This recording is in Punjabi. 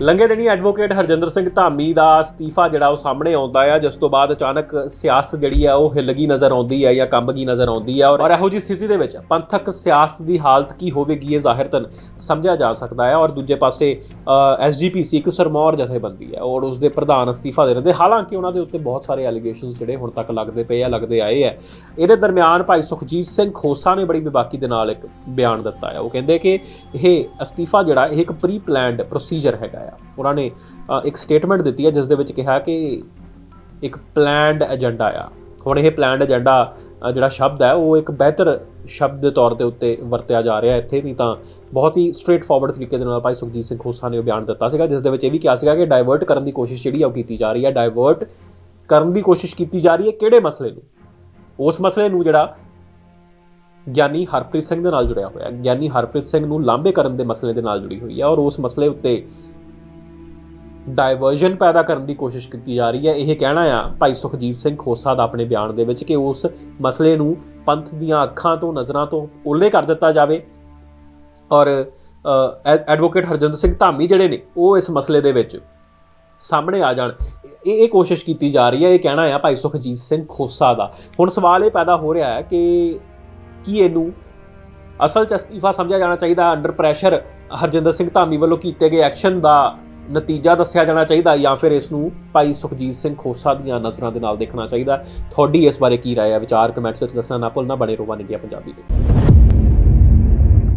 ਲੰਗੇ ਦਿਨੀ ਐਡਵੋਕੇਟ ਹਰਜਿੰਦਰ ਸਿੰਘ ਧਾਮੀ ਦਾ ਅਸਤੀਫਾ ਜਿਹੜਾ ਉਹ ਸਾਹਮਣੇ ਆਉਂਦਾ ਆ, ਜਿਸ ਤੋਂ ਬਾਅਦ ਅਚਾਨਕ ਸਿਆਸਤ ਜਿਹੜੀ ਆ ਉਹ ਹਿੱਲਗੀ ਨਜ਼ਰ ਆਉਂਦੀ ਹੈ ਜਾਂ ਕੰਬਗੀ ਨਜ਼ਰ ਆਉਂਦੀ ਹੈ ਔਰ ਔਰ ਇਹੋ ਜਿਹੀ ਸਥਿਤੀ ਦੇ ਵਿੱਚ ਪੰਥਕ ਸਿਆਸਤ ਦੀ ਹਾਲਤ ਕੀ ਹੋਵੇਗੀ ਇਹ ਜ਼ਾਹਿਰਤਨ ਸਮਝਿਆ ਜਾ ਸਕਦਾ ਹੈ ਔਰ ਦੂਜੇ ਪਾਸੇ ਐਸਜੀਪੀਸੀ ਇੱਕ ਸਰਮੌਰ ਜਥੇਬੰਦੀ ਹੈ ਔਰ ਉਸ ਦੇ ਪ੍ਰਧਾਨ ਅਸਤੀਫਾ ਦੇ ਰਹੇ ਹਾਲਾਂਕਿ ਉਹਨਾਂ ਦੇ ਉੱਤੇ ਬਹੁਤ ਸਾਰੇ ਐਲੀਗੇਸ਼ਨਸ ਜਿਹੜੇ ਹੁਣ ਤੱਕ ਲੱਗਦੇ ਪਏ ਆ, ਲੱਗਦੇ ਆਏ ਆ। ਇਹਦੇ ਦਰਮਿਆਨ ਭਾਈ ਸੁਖਜੀਤ ਸਿੰਘ ਖੋਸਾ ਨੇ ਬੜੀ ਬੇਬਾਕੀ ਦੇ ਨਾਲ ਇੱਕ ਬਿਆਨ ਦਿੱਤਾ ਹੈ ਉਹ ਕਹਿੰਦੇ ਕਿ ਇਹ ਅਸਤੀਫਾ ਜਿਹੜਾ, ਇਹ ਇੱਕ ਪ੍ਰੀ ਪਲਾਨਡ ਪ੍ਰੋਸੀਜਰ ਹੈਗਾ ਆ ਉਹਨਾਂ ਨੇ ਇੱਕ ਸਟੇਟਮੈਂਟ ਦਿੱਤੀ ਹੈ ਜਿਸ ਦੇ ਵਿੱਚ ਕਿਹਾ ਕਿ ਇੱਕ ਪਲਾਨਡ ਏਜੰਡਾ ਆ। ਹੁਣ ਇਹ ਪਲਾਨਡ ਏਜੰਡਾ ਜਿਹੜਾ ਸ਼ਬਦ ਹੈ, ਉਹ ਇੱਕ ਬਿਹਤਰ ਸ਼ਬਦ ਦੇ ਤੌਰ ਦੇ ਉੱਤੇ ਵਰਤਿਆ ਜਾ ਰਿਹਾ ਇੱਥੇ ਨਹੀਂ ਤਾਂ ਬਹੁਤ ਹੀ ਸਟ੍ਰੇਟ ਫਾਰਵਰਡ ਤਰੀਕੇ ਦੇ ਨਾਲ ਭਾਈ ਸੁਖਜੀਤ ਸਿੰਘ ਖੋਸਾ ਨੇ ਉਹ ਬਿਆਨ ਦਿੱਤਾ ਸੀਗਾ ਜਿਸ ਦੇ ਵਿੱਚ ਇਹ ਵੀ ਕਿਹਾ ਸੀਗਾ ਕਿ ਡਾਇਵਰਟ ਕਰਨ ਦੀ ਕੋਸ਼ਿਸ਼ ਜਿਹੜੀ ਆ ਉਹ ਕੀਤੀ ਜਾ ਰਹੀ ਹੈ। ਡਾਇਵਰਟ ਕਰਨ ਦੀ ਕੋਸ਼ਿਸ਼ ਕੀਤੀ ਜਾ ਰਹੀ ਹੈ ਕਿਹੜੇ ਮਸਲੇ ਨੂੰ? ਉਸ ਮਸਲੇ ਨੂੰ ਜਿਹੜਾ ਗਿਆਨੀ ਹਰਪ੍ਰੀਤ ਸਿੰਘ ਦੇ ਨਾਲ ਜੁੜਿਆ ਹੋਇਆ ਹੈ। ਗਿਆਨੀ ਹਰਪ੍ਰੀਤ ਸਿੰਘ ਨੂੰ ਲਾਂਬੇ ਕਰਨ ਦੇ ਮਸਲੇ ਦੇ ਨਾਲ ਜੁੜੀ ਹੋਈ ਹੈ ਔਰ ਉਸ ਮਸਲੇ ਉੱਤੇ ਡਾਇਵਰਜਨ ਪੈਦਾ ਕਰਨ ਦੀ ਕੋਸ਼ਿਸ਼ ਕੀਤੀ ਜਾ ਰਹੀ ਹੈ। ਇਹ ਕਹਿਣਾ ਆ ਭਾਈ ਸੁਖਜੀਤ ਸਿੰਘ ਖੋਸਾ ਦਾ ਆਪਣੇ ਬਿਆਨ ਦੇ ਵਿੱਚ ਕਿ ਉਸ ਮਸਲੇ ਨੂੰ ਪੰਥ ਦੀਆਂ ਅੱਖਾਂ ਤੋਂ, ਨਜ਼ਰਾਂ ਤੋਂ ਓਲੇ ਕਰ ਦਿੱਤਾ ਜਾਵੇ। ਔਰ ਐਡਵੋਕੇਟ ਹਰਜਿੰਦਰ ਸਿੰਘ ਧਾਮੀ ਜਿਹੜੇ ਨੇ, ਉਹ ਇਸ ਮਸਲੇ ਦੇ ਵਿੱਚ ਸਾਹਮਣੇ ਆ ਜਾਣ। ਇਹ ਇਹ ਕੋਸ਼ਿਸ਼ ਕੀਤੀ ਜਾ ਰਹੀ ਹੈ, ਇਹ ਕਹਿਣਾ ਆ ਭਾਈ ਸੁਖਜੀਤ ਸਿੰਘ ਖੋਸਾ ਦਾ। ਹੁਣ ਸਵਾਲ ਇਹ ਪੈਦਾ ਹੋ ਰਿਹਾ ਹੈ ਕਿ ਕੀ ਇਹਨੂੰ ਅਸਲ ਚ ਅਸਤੀਫਾ ਸਮਝਿਆ ਜਾਣਾ ਚਾਹੀਦਾ? ਅੰਡਰ ਪ੍ਰੈਸ਼ਰ ਹਰਜਿੰਦਰ ਸਿੰਘ ਧਾਮੀ ਵੱਲੋਂ ਕੀਤੇ ਗਏ ਐਕਸ਼ਨ ਦਾ ਨਤੀਜਾ ਦੱਸਿਆ ਜਾਣਾ ਚਾਹੀਦਾ ਜਾਂ ਫਿਰ ਇਸ ਨੂੰ ਭਾਈ ਸੁਖਜੀਤ ਸਿੰਘ ਖੋਸਾ ਦੀਆਂ ਨਜ਼ਰਾਂ ਦੇ ਨਾਲ ਦੇਖਣਾ ਚਾਹੀਦਾ। ਤੁਹਾਡੀ ਇਸ ਬਾਰੇ ਕੀ ਰਾਏ ਹੈ ਵਿਚਾਰ ਕਮੈਂਟਸ ਵਿੱਚ ਦੱਸਣਾ ਨਾ ਭੁੱਲਣਾ, ਬਣੇ ਰਹੋ ਵਨ ਇੰਡੀਆ ਪੰਜਾਬੀ ਤੇ।